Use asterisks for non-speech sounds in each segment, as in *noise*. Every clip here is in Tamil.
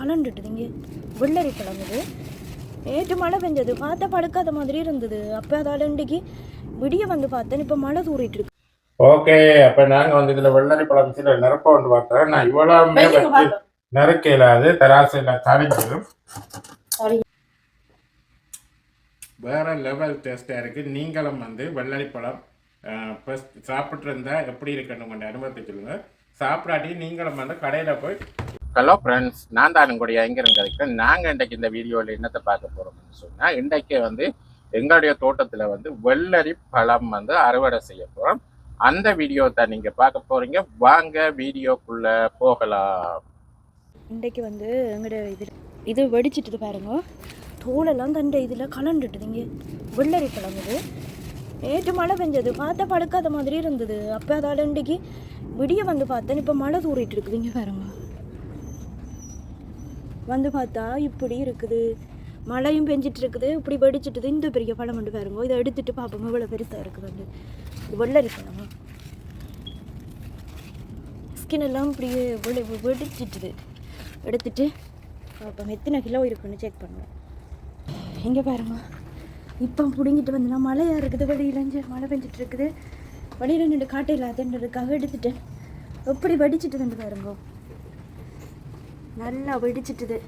கலண்டுட்டுதுங்க வெள்ளரி இது நேற்று மழை பெஞ்சது. பார்த்தா படுக்காத மாதிரி இருந்தது. அப்போ அதால் இன்றைக்கு விடிய வந்து பார்த்தேன். இப்போ மழை தூறிட்டு இருக்கு. ஓகே. அப்ப நாங்க வந்து இதுல வெள்ளரி பழம் சில நிரப்ப வந்து பார்த்தோம் நான் இவ்வளவுமே வச்சு நிறக்க இல்லாது தராசில தடிஞ்சிடும் வேற லெவல் டேஸ்டா இருக்கு. நீங்களும் வந்து வெள்ளரி பழம் ஃபர்ஸ்ட் சாப்பிட்டு இருந்தா எப்படி இருக்குன்னு கொஞ்சம் அனுபவத்தை சொல்லுங்க. சாப்பிடாட்டி நீங்களும் வந்து கடையில போய் ஹலோ ஃப்ரெண்ட்ஸ் நான் தான் உங்களுடைய எங்கிருந்து கதைக்கிறேன் நாங்கள் இன்றைக்கு இந்த வீடியோவில் என்னத்தை பார்க்க போகிறோம்னு சொன்னால் இன்றைக்கு வந்து எங்களுடைய தோட்டத்தில் வந்து வெள்ளரி பழம் வந்து அறுவடை செய்ய போகிறோம் அந்த வீடியோ தான் நீங்கள் பார்க்க போகிறீங்க வாங்க வீடியோக்குள்ளே போகலாம். இன்றைக்கு வந்து எங்களுடைய இது இது வெடிச்சிட்டு பாருங்க. தோலெல்லாம் தண்டை இதில் கலண்டுட்டுதுங்க. வெள்ளரி பழம் இது. நேற்று மழை பெஞ்சது. பார்த்தா படுக்காத மாதிரி இருந்தது. அப்போ அதால் இன்றைக்கு விடிய வந்து பார்த்தேன் இப்போ மழை தூரிட்டு இருக்குதுங்க பாருங்க. வந்து பார்த்தா இப்படி இருக்குது. மழையும் பெஞ்சிட்டு இருக்குது இப்படி வெடிச்சிட்டுது. இந்த பெரிய பழம் மட்டும் பாருங்க. இதை எடுத்துட்டு பார்ப்போம் இவ்வளோ பெருசாக இருக்குது வந்து. இது வெள்ளரி ஸ்கின் எல்லாம் இப்படியே வெடி வெடிச்சிட்டுது. எடுத்துட்டு பார்ப்போம் எத்தனை கிலோ இருக்குன்னு செக் பண்ணுவேன் எங்கே பாருங்க. இப்போ பிடுங்கிட்டு வந்தேன்னா மழையாக இருக்குது. வெளியிலஞ்சு மழை பெஞ்சிட்டு இருக்குது வெளியில் நின்று காட்டையில் அதுன்றதுக்காக எடுத்துட்டேன் எப்படி வெடிச்சிட்டுதுன்னு பாருங்க. நல்லா வெடிச்சிட்டுது.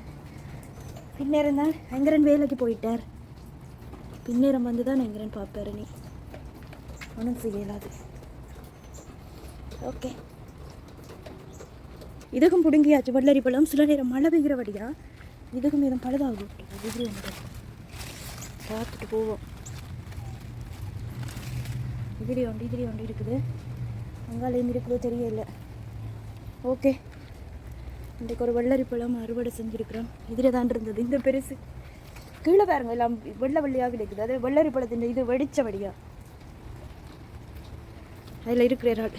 பின்னேரம் தான் எங்கரன் வேலைக்கு போயிட்டார். பின்னேரம் வந்து தான் எங்கரன் பார்ப்பாரு நீ ஒன்றும் செய்யலாது. ஓகே. இதுக்கும் பிடுங்கியாச்சு வள்ளரி பழம். சில நேரம் மழை பெய்கிறபடியா இதுக்கும் எதுவும் பழுதாகும் பார்த்துட்டு போவோம். இதிரி ஒன்று இதிரி ஒன்று இருக்குது. அங்காலேயும் இருக்குதோ தெரியல. ஓகே. இன்றைக்கு ஒரு வெள்ளரி பழம் அறுவடை செஞ்சுருக்கிறோம். இதில் தான் இருந்தது. இந்த பெருசு. கீழே பாருங்க எல்லாம் வெள்ளை வெள்ளையாக கிடைக்குது அது வெள்ளரி பழத்தின் இது வெடிச்ச வழியா அதில் இருக்கிற நாள்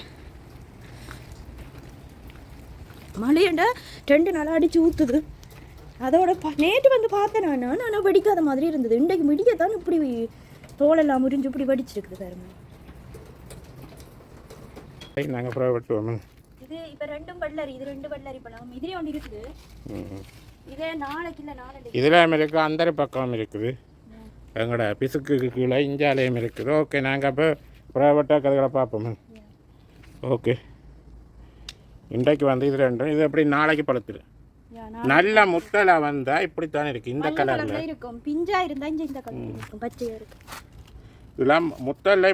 மழையண்டா ரெண்டு நாளாக அடிச்சு ஊற்றுது அதோட ப நேற்று வந்து பார்த்தேன் நான். ஆனால் வெடிக்காத மாதிரி இருந்தது. இன்றைக்கு மிடிக்கத்தான் இப்படி தோலெல்லாம் முறிஞ்சு இப்படி வெடிச்சிருக்குது பாருங்க. நாங்கள் அப்புறம் இது இப்போ ரெண்டும் வெள்ளரி இது ரெண்டு வெள்ளரி பழம் இதுலேயே ஒன்று இருக்குது. இதே நாளைக்கு இல்லை நாளைக்கு. இதில் இருக்குது அந்த பக்கம் இருக்குது. எங்களோட பிசுக்கு கீழே இஞ்சாலயம் இருக்குது. ஓகே நாங்கள் அப்போ ப்ரைவேட்டாக கதைகளை பார்ப்போம். ஓகே. இன்றைக்கு வந்து இது ரெண்டும். இது எப்படி நாளைக்கு பழுத்துரு நல்ல முத்தலை வந்தால் இப்படித்தான் இருக்குது இந்த கலரில். இருக்கும். பிஞ்சா இருந்தா இந்த கலர் இருக்கும். பச்சையா இருக்கு இதெல்லாம்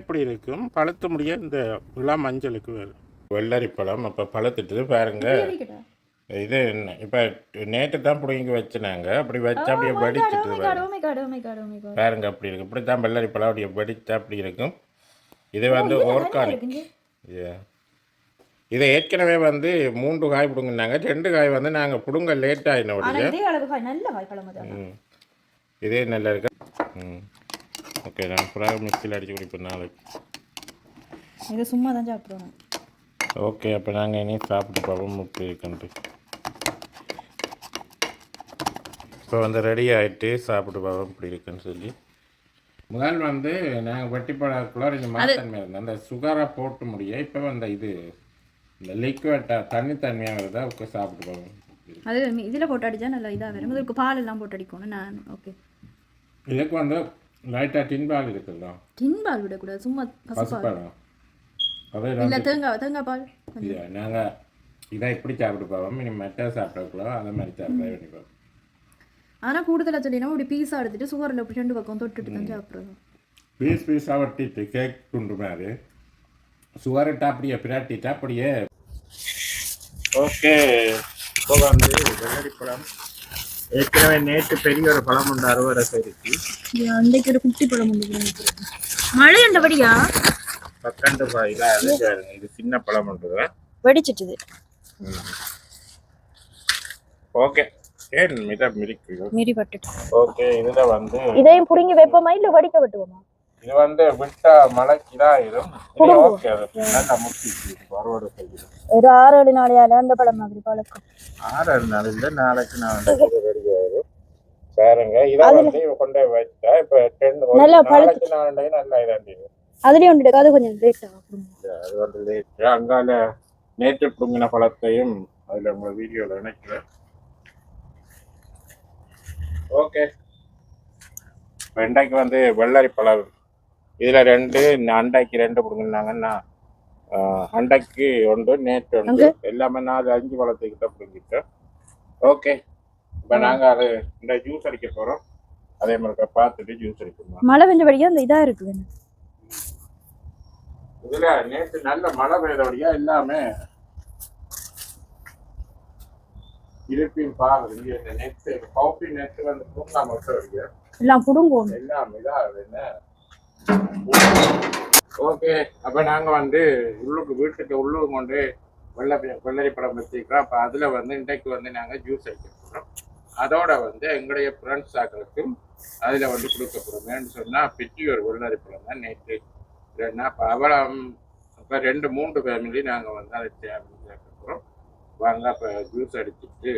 இப்படி இருக்கும். பழுத்து முடிய இந்த இளம் மஞ்சளுக்கு வரும் வெள்ளரி பழம் அப்போ பழுத்துட்டு பாருங்க. இது என்ன? இப்போ நேற்று தான் பிடிங்கி வச்சுனாங்க. அப்படி வச்சு அப்படியே வெடிச்சிட்டு. பாருங்க. அப்படி இருக்கு. இப்படி தான் வெள்ளரி பழம் அப்படியே வெடிச்சா அப்படி இருக்கும். இது வந்து ஆர்கானிக். இதை ஏற்கனவே வந்து மூன்று காய் பிடுங்கினாங்க. ரெண்டு காய் வந்து நாங்கள் பிடுங்க லேட் ஆகினோடைய இதே நல்ல இருக்கு. ம். ஓகே நான் புறாக மிக்சியில் அடிச்சு குடிப்பேன் நாளைக்கு. இது சும்மா தான் சாப்பிடுவோம் ஓகே அப்போ நாங்கள் இனி சாப்பிட்டு பார்ப்போம். முப்பது இருக்குன்ட்டு இப்போ வந்து ரெடி ஆகிட்டு சாப்பிட்டு பார்ப்போம். இப்படி இருக்குன்னு சொல்லி. முதல் வந்து நாங்கள் வெட்டி பழக்குள்ள கொஞ்சம் மரத்தன்மை இருந்தோம் அந்த சுகரை போட்டு முடிய இப்போ வந்து இது இந்த லிக்விட் தண்ணி தன்மையாக வருதா ஓகே சாப்பிட்டு பார்ப்போம். அது இதுல போட்டு அடிச்சா நல்லா இதா வரும். இதுக்கு பால் எல்லாம் போட்டு அடிக்கணும் நான் ஓகே இதுக்கு வந்து லைட்டாக டின்பால் இருக்குல்ல டின் பால் விடக்கூடாது. சும்மா பசுப்பால் இல்ல தேங்காய் தேங்காய் பால். நாங்கள் இதை இப்படி சாப்பிட்டு பார்ப்போம் இனி மெட்டை சாப்பிடக்குள்ள அதை மாதிரி சாப்பிட வேண்டி பார்ப்போம் ஆனா கூடுதலா சொல்லினா இப்படி பீஸா எடுத்துட்டு சுகர்ல இப்படி ரெண்டு பக்கம் தொட்டுட்டு தான் சாப்பிடுறது பீஸ் பீஸாக வெட்டிட்டு கேக் துண்டு மாதிரி. சுகரிட்டா அப்படியே பிராட்டிட்டா அப்படியே. ஓகே இப்போ வந்து வெள்ளரி பழம். ஏற்கனவே நேற்று பெரிய ஒரு பழம் உண்டு அறுவடை செய்திருக்கு அன்றைக்கு ஒரு குட்டி பழம் வந்து மழை உண்டபடியா? பக்கண்டு பாயில் அது இது சின்ன பழம் உண்டு வெடிச்சிட்டுது ஓகே. ஏன் மித மிதிக்கு? மீறி பட்டுட்டு ஓகே இதில் வந்து இதையும் புடுங்கி வைப்போமா இல்ல வடிக்க விட்டுவோமா? இது வந்து விட்டா மழைக்கு இதாயிரும் ஓகே அது நல்லா முக்கிச்சு அறுவடை செய்கிறோம் ஒரு ஆறு ஏழு நாளையால அந்த பழம் மாதிரி பழக்கம். ஆறு நாள் இல்லை நாளைக்கு நான் வந்து ரெடி ஆயிரும். பாருங்க இதை வந்து கொண்டு வச்சா இப்ப நல்லா நாளைக்கு நாளைக்கு நல்லா இதாண்டி அதுலயும் அது கொஞ்சம் லேட் ஆகும் அது வந்து லேட் அங்கால நேற்று புடுங்கின பழத்தையும் அதுல உங்க வீடியோல நினைக்கிறேன் ஓகே வெண்டைக்கு வந்து வெள்ளரி பழம். இதில் ரெண்டு அண்டைக்கு ரெண்டு பிடுங்கினாங்கன்னா அண்டைக்கு ஒன்று நேற்று ஒன்று. எல்லாமே நாலு அஞ்சு பழத்துக்கிட்ட பிடுங்கிட்டோம் ஓகே இப்போ நாங்கள் அது இந்த ஜூஸ் அடிக்க போகிறோம் அதே மாதிரி பார்த்துட்டு ஜூஸ் அடிக்கணும்? மழை பெஞ்சபடியா அந்த இதா இருக்குது இதுல நேற்று நல்ல மழை பெய்தபடியா எல்லாமே இருப்பின் பாருங்க இங்க இந்த நெட் காஃபி நெட் வந்து தூங்காம விட்டபடியா எல்லாம் புடுங்கோணும் எல்லாம் என்ன? ஓகே அப்ப நாங்க வந்து உள்ளுக்கு வீட்டுக்கு உள்ளுக்கு கொண்டு வெள்ளை வெள்ளரி படம் வச்சுக்கிறோம். அப்ப அதுல வந்து இன்றைக்கு வந்து நாங்க ஜூஸ் அடிக்க போறோம் அதோட வந்து எங்களுடைய ஃப்ரெண்ட்ஸ் ஆக்களுக்கும் அதுல வந்து கொடுக்க போறோம் ஏன்னு சொன்னா பிச்சி ஒரு வெள்ளரி பழம் தான் நேற்று ரெண்டா அப்ப அவளம் அப்ப ரெண்டு மூன்று ஃபேமிலி நாங்க வந்து அதை சேர்க்க போறோம் வாங்க அப்ப ஜூஸ் அடிச்சுட்டு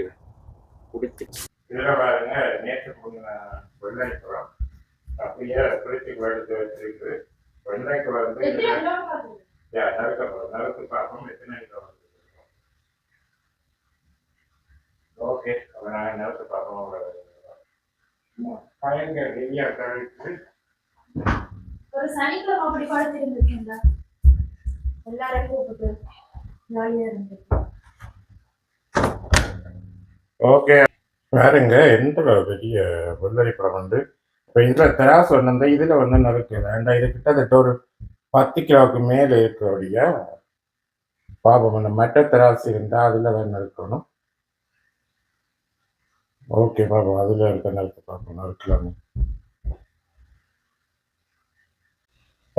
குடிச்சு இதுல பாருங்க நேற்று வெள்ளரி பழம் அப்படியே பிரிச்சு எடுத்து வச்சிருக்கு வெள்ளைக்கு வந்து யா, நறுக்க நறுக்கு பார்ப்போம் எத்தனை ஓகே அப்ப நான் நறுக்கு பார்ப்போம். பயங்கர ஹெவியா கழிச்சு சனிக்கிழமை அப்படி படுத்திருந்துருக்கீங்க எல்லாரும் கூப்பிட்டு ஜாலியா இருந்து. ஓகே வேறுங்க எந்த பெரிய வெள்ளரி படம் வந்து இப்போ இதில் தராசு வந்து இதில் வந்து நறுக்கல ஏன்டா இது கிட்டத்தட்ட ஒரு பத்து கிலோவுக்கு மேலே இருக்கக்கூடிய பாபம் அந்த மட்ட தராசு இருந்தால் அதில் தான் நறுக்கணும். ஓகே பாப்போம் அதில் இருக்க நறுக்கு பார்ப்போம் நறுக்கலாமே?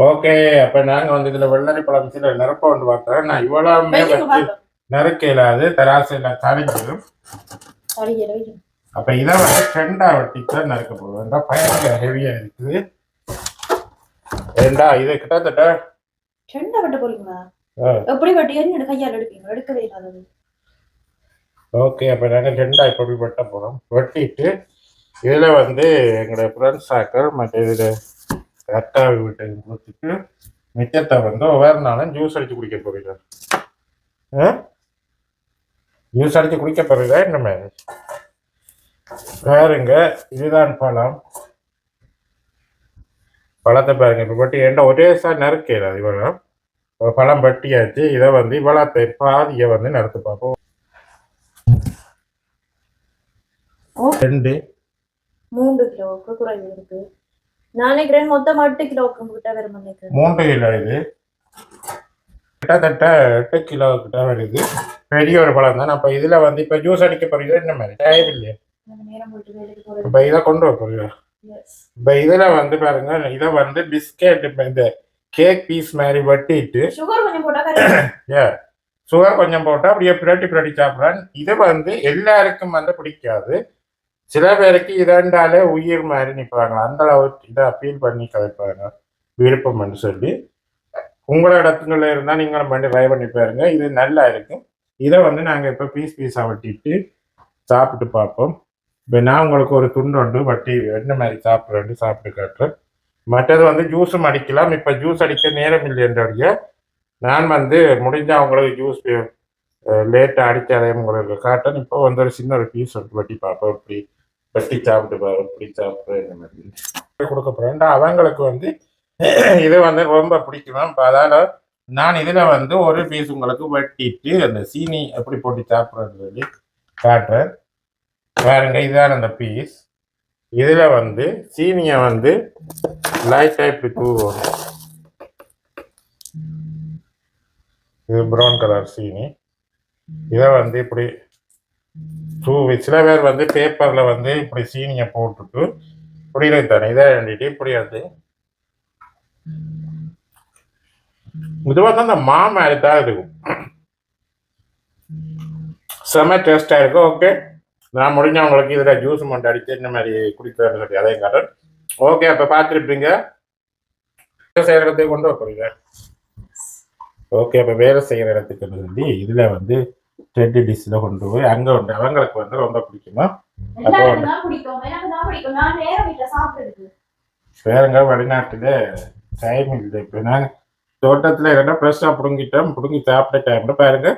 ஓகே அப்போ நாங்கள் வந்து இதில் வெள்ளரி பழம் சில நிரப்ப வந்து பார்த்தோம் நான் இவ்வளவுமே வச்சு நறுக்கையில் அது தராசில் வைக்கணும் அப்ப இதை வந்து ரெண்டா வெட்டி தான் நறுக்க போடுவேன் பயங்கர ஹெவியா இருக்குது. ஏண்டா இது கிட்டத்தட்ட செண்டை வெட்ட போறீங்களா. எப்படி வெட்டியாரு கையால் எடுப்பீங்க. எடுக்கவே இல்லாதது. ஓகே அப்ப நாங்க ரெண்டா இப்படி வெட்ட போறோம். வெட்டிட்டு இதுல வந்து எங்களோட ஃப்ரெண்ட்ஸ் ஆக்கள் மற்ற இதுல அக்கா வீட்டுக்கு கொடுத்துட்டு மிச்சத்தை வந்து ஒவ்வொரு நாளும் ஜூஸ் அடிச்சு குடிக்க போறீங்க. ஜூஸ் அடிச்சு குடிக்க போறீங்க என்ன மாதிரி பாருங்க இதுதான் பழம். பழத்தை பாருங்க இப்போ பட்டி ஏன்டா ஒரே சார் நறுக்கல அது இவ்வளோ ஒரு பழம் பட்டியாச்சு இதை வந்து இவ்வளோத்தை பாதியை வந்து நறுத்து பார்ப்போம். ரெண்டு. மூன்று கிலோவுக்கு நான் நினைக்கிறேன் மொத்தம் எட்டு கிலோவுக்கு கிட்ட வரும் நினைக்கிறேன் மூன்று கிலோ இது. கிட்டத்தட்ட எட்டு கிலோ கிட்ட வருது. பெரிய ஒரு பழம் தான். அப்போ இதில் வந்து இப்போ ஜூஸ் அடிக்க போறீங்க என்ன மாதிரி? டயர் இல்லையா இப்போ இதை கொண்டு வர போறீங்க. இப்போ இதில் வந்து பாருங்க இதை வந்து பிஸ்கெட் இப்போ இந்த கேக் பீஸ் மாதிரி வெட்டிட்டு போட்டா கரெக்ட் ஏ சுகர் கொஞ்சம் போட்டால் அப்படியே பிரட்டி பிரட்டி சாப்பிட்றான் இது வந்து எல்லாருக்கும் வந்து பிடிக்காது. சில பேருக்கு இதண்டாலே உயிர் மாதிரி நிற்பாங்க அந்த அளவு இதை அப்பீல் பண்ணி கதைப்பாங்க. விருப்பம்னு சொல்லி. உங்களோட இடத்துல இருந்தால் நீங்களும் பண்ணி ட்ரை பண்ணி பாருங்க. இது நல்லா இருக்கும் இதை வந்து நாங்கள் இப்போ பீஸ் பீஸாக வெட்டிட்டு சாப்பிட்டு பார்ப்போம். இப்போ நான் உங்களுக்கு ஒரு துண்டு உண்டு வட்டி என்ன மாதிரி சாப்பிட்றேன்னு சாப்பிட்டு காட்டுறேன். மற்றது வந்து ஜூஸும் அடிக்கலாம். இப்போ ஜூஸ் அடிக்க நேரம் இல்லைன்றடைய நான் வந்து முடிஞ்சா உங்களுக்கு ஜூஸ் லேட்டாக அடித்து அதை உங்களுக்கு காட்டேன் இப்போ வந்து ஒரு சின்ன ஒரு பீஸ் வட்டி பார்ப்போம். இப்படி வெட்டி சாப்பிட்டு பாரு இப்படி சாப்பிட்டு இந்த மாதிரி. கொடுக்க போகிறேன் அவங்களுக்கு வந்து இது வந்து ரொம்ப பிடிக்கும் இப்போ அதால நான் இதில் வந்து ஒரு பீஸ் உங்களுக்கு வெட்டிட்டு அந்த சீனி எப்படி போட்டு சாப்பிட்றது சொல்லி காட்டுறேன். பாருங்க இதுதான் அந்த பீஸ் இதில் வந்து சீனியை வந்து லைட்டாக இப்படி தூவணும் இது ப்ரௌன் கலர் சீனி. இதை வந்து இப்படி தூவி சில பேர் வந்து பேப்பரில் வந்து இப்படி சீனியை போட்டுட்டு இப்படி தானே? இதை வேண்டிட்டு இப்படி வந்து இது வந்து அந்த மா மாதிரி தான் இருக்கும். செம டேஸ்டாக இருக்கும். ஓகே நான் முடிஞ்சவங்களுக்கு இதில் ஜூஸ் மட்டும் அடித்து இந்த மாதிரி குடிக்கிறேன்னு சொல்லி அதே காட்டுறேன். ஓகே அப்போ பார்த்துருப்பீங்க. செய்கிற இடத்துக்கு கொண்டு போகிறீங்க ஓகே அப்போ வேலை செய்கிற இடத்துக்கு சொல்லி இதில் வந்து டெட்டு டிஷ்ஷில் கொண்டு போய் அங்கே உண்டு. அவங்களுக்கு வந்து ரொம்ப பிடிக்குமா? வேறங்க வெளிநாட்டில் டைம் இல்லை இப்போ. நாங்கள் தோட்டத்தில் இருந்தால் ஃப்ரெஷ்ஷாக பிடுங்கிட்டோம். பிடுங்கி சாப்பிட்ட டைமில் பாருங்க.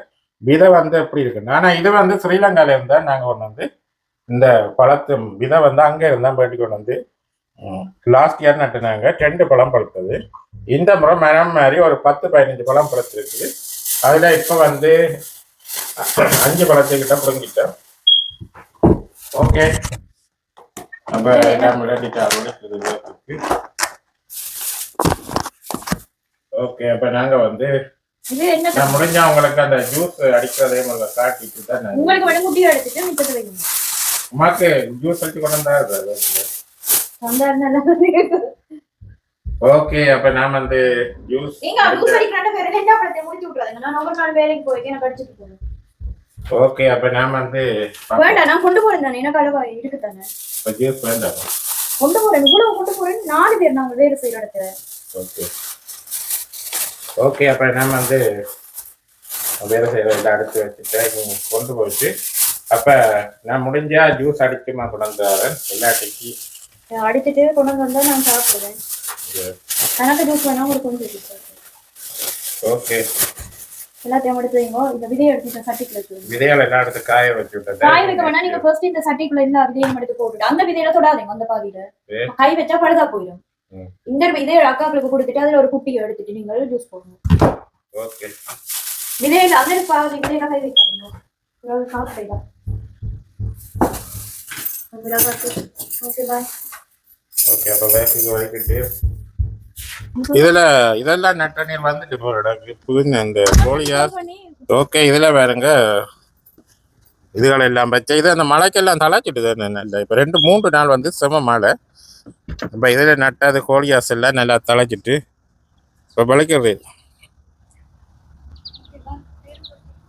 விதை வந்து எப்படி இருக்கு? ஆனால் இது வந்து ஸ்ரீலங்கால இருந்தால் நாங்கள் ஒன்று வந்து இந்த பழத்து விதை வந்து அங்கே இருந்தால் போயிட்டு கொண்டு வந்து லாஸ்ட் இயர் நட்டுனாங்க. ரெண்டு பழம் பழுத்தது. இந்த முறை மரம் மாதிரி ஒரு பத்து பதினஞ்சு பழம் பழுத்திருக்கு. அதில் இப்போ வந்து அஞ்சு பழத்துக்கிட்ட பிடுங்கிட்டோம் ஓகே. அப்போ எல்லாம் ரெடிட்டாக ஓகே அப்போ நாங்கள் வந்து நான் முடிஞ்சா உங்களுக்கு அந்த ஜூஸ் அடிக்கிறதே முதல்ல காட்டிட்டு தான் உங்களுக்கு மட்டும் குட்டி எடுத்துட்டு மிச்சத்தை வைக்கணும் உமாக்கு ஜூஸ் அடிச்சு கொண்டு வந்தா ஓகே அப்ப நான் வந்து ஜூஸ் நீங்க ஜூஸ் அடிக்கிறாண்ட வேற ரெண்டா பழத்தை முடிச்சு விட்டுறாங்க நான் ஒவ்வொரு நாள் வேலைக்கு போய் எனக்கு அடிச்சுட்டு போறேன் ஓகே அப்ப நான் வந்து வேண்டாம் நான் கொண்டு போறேன் தானே. எனக்கு அளவா இருக்கு தானே. ஜூஸ் வேண்டாம் கொண்டு போறேன். இவ்வளவு கொண்டு போறேன். நாலு பேர் நாங்க வேலை செய்யற இடத்துல ஓகே. ஓகே அப்ப நான் வந்து வேலை செய்யறத அடுத்து வச்சுட்டு கொண்டு போயிட்டு அப்ப நான் முடிஞ்சா ஜூஸ் அடிச்சுமா கொண்டு வந்தாரன் எல்லாட்டிக்கு அடிச்சுட்டு கொண்டு வந்தா நான் சாப்பிடுவேன். கணக்கு ஜூஸ் வேணா ஒரு கொஞ்சம். ஓகே எல்லாத்தையும் எடுத்து வைங்க. இந்த விதையை எடுத்து சட்டிக்குள்ள வச்சுருங்க விதைகள் எல்லாம் எடுத்து காய வச்சு காய வைக்க வேணா நீங்க ஃபர்ஸ்ட் இந்த சட்டிக்குள்ள எல்லா விதையும் எடுத்து போட்டுட்டு அந்த விதையில தொடாதீங்க அந்த பாதியில. கை வச்சா பழுதா போயிடும். ம். இந்த விதையை அக்காக்களுக்கு கொடுத்துட்டு அதுல ஒரு குட்டியை எடுத்துட்டு நீங்கள் ஜூஸ் போடணும் ஓகே விதையில அதில் பாதி விதையில கை வைக்காதீங்க. சாப்பிடுங்க ஓகே பாய் ஓகே அப்போ வேலைக்கு வலிக்கிட்டு இதுல இதெல்லாம் நட்ட நீர் வந்துட்டு போறடா புதுங்க இந்த கோழியா? ஓகே இதுல பாருங்க. இதுகள் எல்லாம் வச்ச இது அந்த மழைக்கெல்லாம் தளாச்சிட்டு நல்ல. இப்போ ரெண்டு மூன்று நாள் வந்து செம மழை. இப்போ இதில் நட்டாது கோழியாஸ் எல்லாம் நல்லா தழைச்சிட்டு இப்போ வலிக்கிறது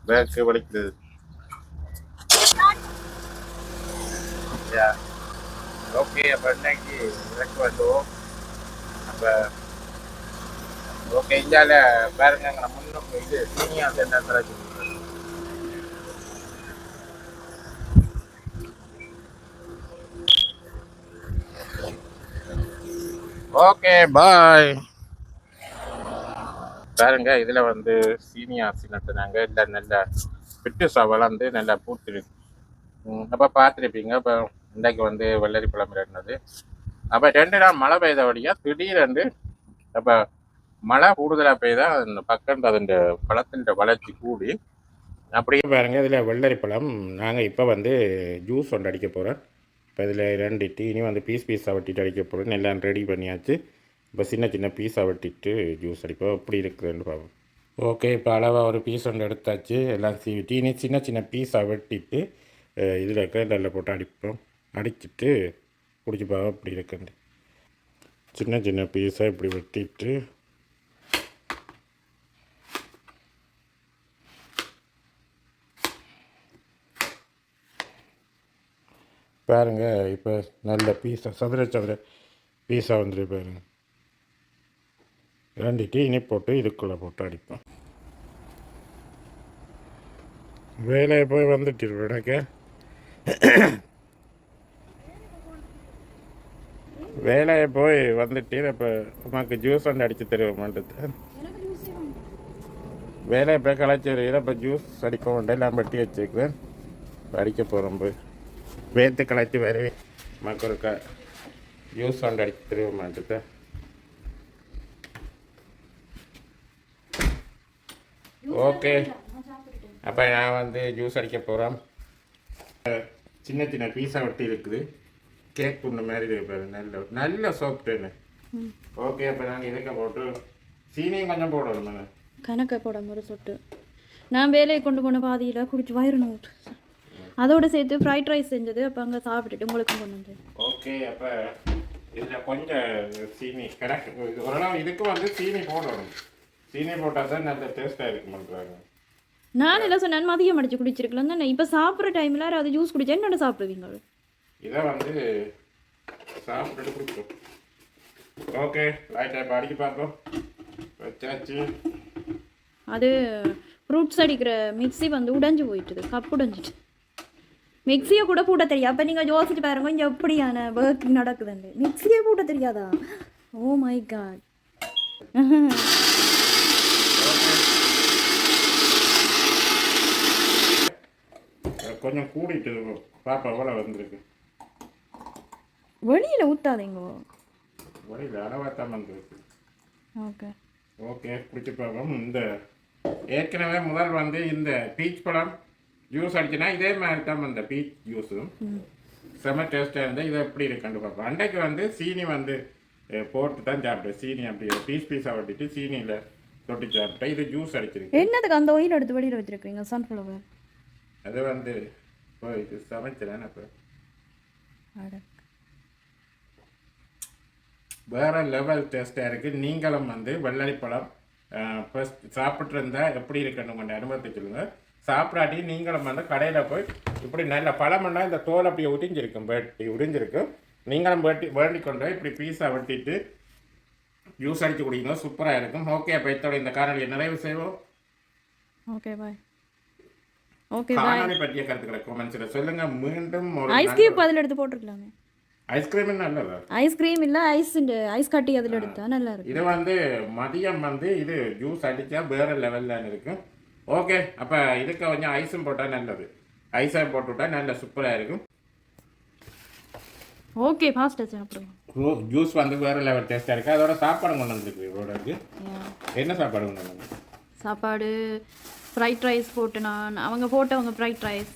பேக்கு வலிக்குது. ஓகே அப்போ இன்னைக்கு எனக்கு வந்தோம் அப்போ ஓகே இந்தியாவில் பாருங்க நம்ம முன்னும் இது சீனியா சென்டர் ஓகே பாய் பாருங்க இதில் வந்து சீனியாசி நட்டுனாங்க இல்லை நல்ல பிட்டுசா வந்து நல்லா பூத்துருக்கு. அப்போ பார்த்துருப்பீங்க இப்போ இன்றைக்கு வந்து வெள்ளரி பழம் இருந்தது அப்போ ரெண்டு நாள் மழை பெய்தபடியா திடீரென்று அப்போ மழை கூடுதலாக பெய்தா அந்த பக்கம் அதன் பழத்தின் வளர்ச்சி கூடி. அப்படியே பாருங்கள் இதில் வெள்ளரி பழம். நாங்கள் இப்போ வந்து ஜூஸ் ஒன்று அடிக்க போகிறோம் இப்போ இதில் ரெண்டு டீ இனி வந்து பீஸ் பீஸாக வெட்டிட்டு அடிக்க போகிறோம் எல்லாம் ரெடி பண்ணியாச்சு. இப்போ சின்ன சின்ன பீஸாக வெட்டிட்டு ஜூஸ் அடிப்போம். எப்படி இருக்குதுன்னு பார்ப்போம் ஓகே இப்போ அளவாக ஒரு பீஸ் ஒன்று எடுத்தாச்சு. எல்லாம் சீவிட்டு இனி சின்ன சின்ன பீஸாக வெட்டிட்டு இதில் கிரைண்டரில் போட்டு அடிப்போம். அடிச்சிட்டு குடிச்சு பார்ப்போம் எப்படி சின்ன சின்ன பீஸாக இப்படி வெட்டிட்டு. பாருங்க இப்போ நல்ல பீஸா சதுர சதுர பீஸா வந்துட்டு பாருங்கள் ரெண்டு டீ இனி போட்டு இதுக்குள்ளே போட்டு அடிப்போம். வேலையை போய் வந்துட்டு எனக்கு. வேலையை போய் வந்துட்டு இப்போ உனக்கு ஜூஸ் ஒன்று அடித்து தருவோமான்றது. வேலையை போய் களைச்சி வருகிறேன் இப்போ ஜூஸ் அடிக்க மாட்டேன் எல்லாம் வெட்டி வச்சுக்குவேன். அடிக்க போகிறோம் போய். வேத்து களைச்சி வரவே மக்களுக்கு ஜூஸ் ஒன்று அடித்து தருவோமான்றது. ஓகே. அப்போ நான் வந்து ஜூஸ் அடிக்க போகிறேன் சின்ன சின்ன பீஸா வெட்டி இருக்குது. கேக் புண்ணு மாதிரி இருக்கு பாரு நல்ல நல்ல சாஃப்ட்டுன்னு ஓகே அப்போ நாங்கள் இதுக்கு போட்டு சீனியும் கொஞ்சம் போடணும் கணக்கை போட ஒரு சொட்டு. நான் வேலையை கொண்டு போன பாதியில் குடிச்சு வயிறு நோட்டு அதோட சேர்த்து ஃப்ரைட் ரைஸ் செஞ்சது அப்போ அங்கே சாப்பிட்டுட்டு உங்களுக்கு கொண்டு வந்தேன். ஓகே அப்போ இதில் கொஞ்சம் சீனி கரெக்ட் ஓரளவு இதுக்கு வந்து சீனி போடணும். சீனி போட்டால் தான் நல்ல டேஸ்ட்டாக இருக்கும் பண்ணுறாங்க நான் எல்லாம் சொன்னேன் மதியம் அடிச்சு குடிச்சிருக்கலாம் தானே. இப்போ சாப்பிட்ற டைமில் அது ஜூஸ் குடிச்சா என்னோட சாப்பிடுவீங்க? இதை வந்து சாப்பிட்டுட்டு கொடுப்போம். ஓகே லைட்டாக இப்போ அடிக்க பார்ப்போம். வச்சாச்சு. அது ஃப்ரூட்ஸ் அடிக்கிற மிக்ஸி வந்து உடைஞ்சு போயிட்டுது கப் உடைஞ்சிட்டு. மிக்ஸியை கூட பூட்ட தெரியாது. அப்போ நீங்கள் யோசிச்சு பாருங்க இங்கே எப்படியான ஒர்க் நடக்குதுன்னு. மிக்ஸியே பூட்ட தெரியாதா? ஓ மை காட் கொஞ்சம் கூடிட்டு பாப்பா எவ்வளோ வந்திருக்கு. வெளியில் ஊற்றாதீங்கோ வழியில் அளவாத்தான் வந்திருக்கு ஓகே. ஓகே குடிச்சு பார்ப்போம் இந்த ஏற்கனவே முதல் வந்து இந்த பீச் பழம் ஜூஸ் அடிச்சுனா இதே மாதிரி தான் இந்த பீச் ஜூஸும் செம டேஸ்ட்டாக இருந்தால் இது எப்படி இருக்குன்னு பார்ப்போம். அன்றைக்கு வந்து சீனி வந்து போட்டு தான் சாப்பிட்டேன். சீனி அப்படி பீஸ் பீஸாக வட்டிட்டு சீனியில் தொட்டு சாப்பிட்டேன். இது ஜூஸ் அடிச்சிருக்கு. என்னதுக்கு அந்த ஒயில் எடுத்து வெளியில் வச்சிருக்கீங்க? சன்ஃப்ளவர் அது வந்து இப்போ இது சமைச்சிடேன் இப்போ அட. வேற லெவல் டேஸ்ட்டாக இருக்குது நீங்களும் வந்து வெள்ளரிப்பழம் ஃபஸ்ட் சாப்பிட்டு இருந்தா எப்படி இருக்குன்னு உங்கள் அனுபவத்தை சொல்லுங்கள் சாப்பிடாட்டி நீங்களும் வந்து கடையில் போய் இப்படி நல்ல பழமெல்லாம் இந்த தோல் அப்படியே உறிஞ்சிருக்கும் வெட்டி உறிஞ்சிருக்கும் நீங்களும் வெட்டி வேண்டி கொண்டு இப்படி பீஸா வெட்டிட்டு ஜூஸ் அடித்து குடிக்கணும். சூப்பராக இருக்கும். ஓகே அப்போ இத்தோட இந்த காணொலியை நிறைவு செய்வோம். ஓகே பாய் ஓகே காணொலி பற்றிய கருத்துக்களை கொமெண்ட்ஸில் சொல்லுங்கள் மீண்டும் ஐஸ் கியூப் அதில் எடுத்து போட்டிருக்கலாமே. ஐஸ்கிரீம் நல்லதா ஐஸ்கிரீம் இல்லை ஐஸ் ஐஸ் கட்டி அதில் எடுத்தா நல்லா இருக்கும் இது வந்து மதியம் வந்து இது ஜூஸ் அடித்தா வேற லெவலில் இருக்கும். ஓகே அப்போ இதுக்கு கொஞ்சம் ஐஸும் போட்டால் நல்லது. ஐஸாக போட்டு விட்டா நல்ல சூப்பராக இருக்கும். ஓகே ஃபாஸ்ட்டாக சாப்பிடுவோம். ஜூஸ் வந்து வேற லெவல் டேஸ்ட்டாக இருக்குது அதோட சாப்பாடு கொண்டு வந்துருக்கு இருக்கு Yeah. என்ன சாப்பாடு கொண்டு வந்து சாப்பாடு ஃப்ரைட் ரைஸ் போட்டு நான் அவங்க போட்டவங்க ஃப்ரைட் ரைஸ்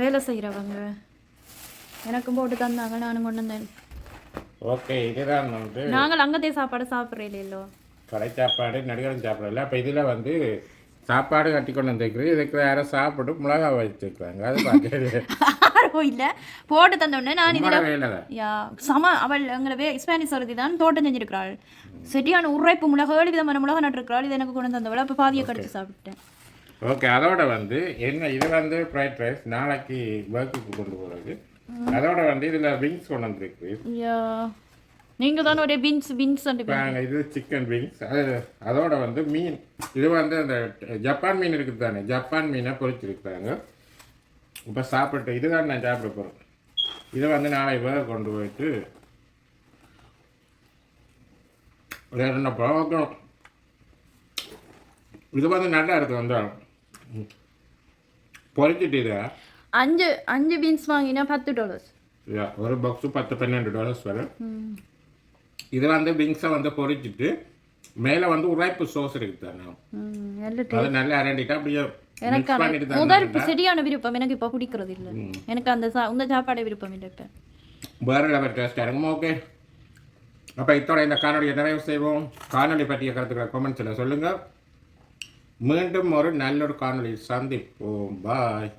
வேலை செய்கிறவங்க எனக்கும் போட்டு தந்தாங்க நானும் கொண்டு வந்தேன். ஓகே இதுதான் வந்து நாங்கள் அங்கத்தே சாப்பாடு சாப்பிட்றே இல்லையோ கடை சாப்பாடு நடுகரன் சாப்பாடு. அப்போ இதில் வந்து சாப்பாடு கட்டி கொண்டு வந்துருக்குது இதுக்கு வேற சாப்பிட்டு மிளகா வச்சுருக்காங்க அது பார்க்கறது *laughs* இல்லை. போட்டு தந்தோடனே நான் தான் யா சம அவள் எங்களை ஸ்பானிஷ் ஒருத்தி தான் தோட்டம் செஞ்சிருக்கிறாள். சரியான உரைப்பு மிளகு ஏழு விதமான மிளகா நட்டிருக்கிறாள். இது எனக்கு கொண்டு வந்தவள். அப்போ பாதியை கடிச்சு சாப்பிட்டேன். ஓகே அதோட வந்து என்ன இது வந்து ஃப்ரைட் ரைஸ் நாளைக்கு ஒர்க்குக்கு கொண்டு போகிறது அதோட வந்து இதில் விங்ஸ் கொண்டு வந்துருக்கு யா. நீங்கள் தானே ஒரே பீன்ஸ் இப்போ இது சிக்கன் விங்ஸ் அது அதோட வந்து மீன். இது வந்து அந்த ஜப்பான் மீன் இருக்குது தானே? ஜப்பான் மீனை பொரிச்சிருக்காங்க இப்போ சாப்பிட்டு இதுதான் நான் சாப்பிட போகிறேன் இதை வந்து நாளை வேக கொண்டு போயிட்டு வேற என்ன பார்க்கணும். இது வந்து நல்லா இருக்கு வந்து பொரிச்சிட்டு இதை அஞ்சு அஞ்சு பீன்ஸ் வாங்கினா பத்து டாலர்ஸ் Yeah, ஒரு பாக்ஸு பத்து பன்னெண்டு டாலர்ஸ் வரும் இது வந்து விங்ஸை வந்து பொரிச்சிட்டு மேலே வந்து உரைப்பு சோஸ் இருக்குது தானே அது நல்லா அரண்டிட்டு அப்படியே எனக்கு முதல் சரியான விருப்பம் எனக்கு இப்போ பிடிக்கிறது இல்லை எனக்கு அந்த சா இந்த சாப்பாடு விருப்பம் இல்லை இப்போ வேறு லெவல் டேஸ்ட்டாக இருக்கும் ஓகே அப்போ இத்தோட இந்த காணொலியை நிறைவு செய்வோம் காணொலி பற்றிய கருத்துக்களை கமெண்ட்ஸில் சொல்லுங்கள் மீண்டும் ஒரு நல்ல ஒரு காணொலி சந்திப்போம் பாய்